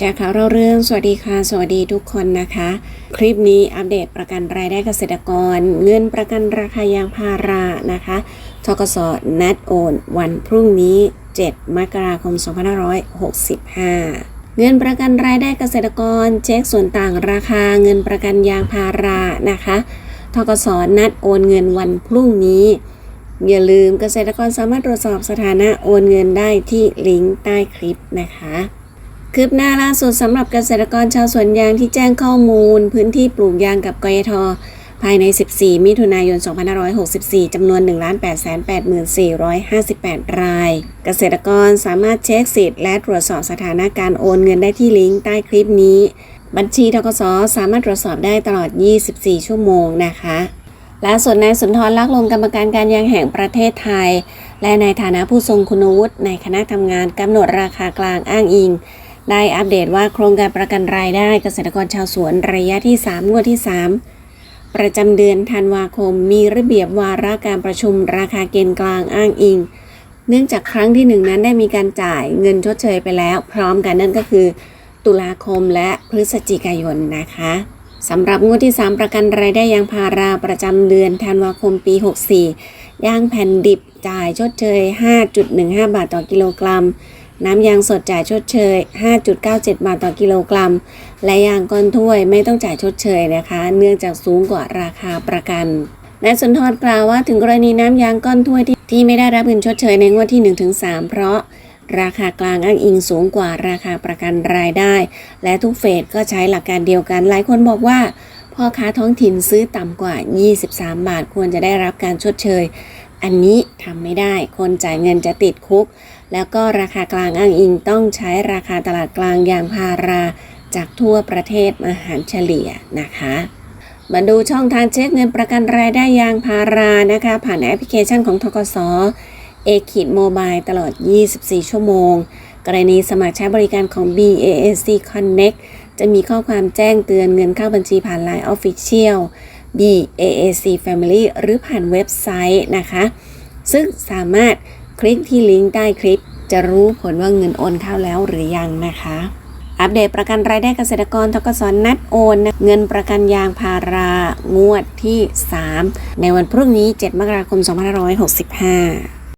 แชร์ข่าวเราเรื่อง สวัสดีค่ะ สวัสดีทุกคนนะคะ คลิปนี้อัปเดตประกันรายได้เกษตรกร เงินประกันราคายางพารานะคะทกสนัดโอน วันพรุ่งนี้ 7 มกราคม 2565เงินประกันรายได้เกษตรกร เช็คส่วนต่างราคาเงินประกันยางพารานะคะทกสนัดโอนเงินวันพรุ่งนี้ อย่าลืมเกษตรกรสามารถตรวจสอบสถานะโอนเงินได้ที่ลิงก์ใต้คลิปนะคะ คืบหน้าล่าสุดสำหรับเกษตรกรชาวสวนยางที่แจ้งข้อมูล พื้นที่ปลูกยางกับกยทภายใน 14 มิถุนายน 2564 จำนวน 1,884,458 ราย เกษตรกรสามารถเช็คสิทธิ์และตรวจสอบสถานะการโอนเงินได้ที่ลิงก์ใต้คลิปนี้ บัญชีทกสสามารถตรวจสอบได้ตลอด 24 ชั่วโมงนะคะล่าสุดนายสุนทรลักษ์ลงกรรมการการยางแห่งประเทศไทย และในฐานะผู้ทรงคุณวุฒิในคณะทำงานกำหนดราคากลางอ้างอิง ได้อัปเดตว่าโครงการประกันรายได้เกษตรกรชาวสวนระยะที่ 3 งวดที่ 3 ประจำเดือนธันวาคม มีระเบียบวาระการประชุมราคาเกณฑ์กลางอ้างอิง เนื่องจากครั้งที่หนึ่งนั้นได้มีการจ่ายเงินชดเชยไปแล้ว พร้อมกันนั่นก็คือ ตุลาคมและพฤศจิกายนนะคะสำหรับงวดที่ 3 ประกันรายได้ยางพาราประจำเดือนธันวาคมปี 64 ยางแผ่นดิบจ่ายชดเชย 5.15 บาทต่อกิโลกรัม น้ำยางสดจ่ายชดเชย 5.97 บาทต่อกิโลกรัม และยางก้อนถ้วยไม่ต้องจ่ายชดเชยนะคะ เนื่องจากสูงกว่าราคาประกันนายสุนทรกล่าวว่าถึงกรณีน้ำยางก้อนถ้วยที่ที่ไม่ได้รับเงินชดเชยในงวดที่ 1-3 เพราะราคากลางอ้างอิงสูงกว่าราคาประกันรายได้ และทุกเฟสก็ใช้หลักการเดียวกัน หลายคนบอกว่าพ่อค้าท้องถิ่นซื้อต่ำกว่า 23 บาทควรจะได้รับการชดเชย อันนี้ ทำไม่ได้ คนจ่ายเงินจะติดคุก แล้วก็ราคากลางอ้างอิงต้องใช้ราคาตลาดกลางยางพาราจากทั่วประเทศมาหารเฉลี่ยนะคะ มาดูช่องทางเช็คเงินประกันรายได้ยางพารานะคะ ผ่านแอปพลิเคชันของทกสเอคิดโมบายตลอด 24 ชั่วโมง กรณีสมัครใช้บริการของ BAAC Connect จะมีข้อความแจ้งเตือนเงินเข้าบัญชีผ่าน Line Official BAAC Family หรือผ่านเว็บไซต์นะคะ ซึ่งสามารถคลิกที่ลิงก์ใต้คลิป จะรู้ผลว่าเงินโอนเข้าแล้วหรือยังนะคะ อัปเดตประกันรายได้เกษตรกรทกศนัดโอนนะเงินประกันยางพารางวดที่ 3 ในวันพรุ่งนี้ 7 มกราคม 2565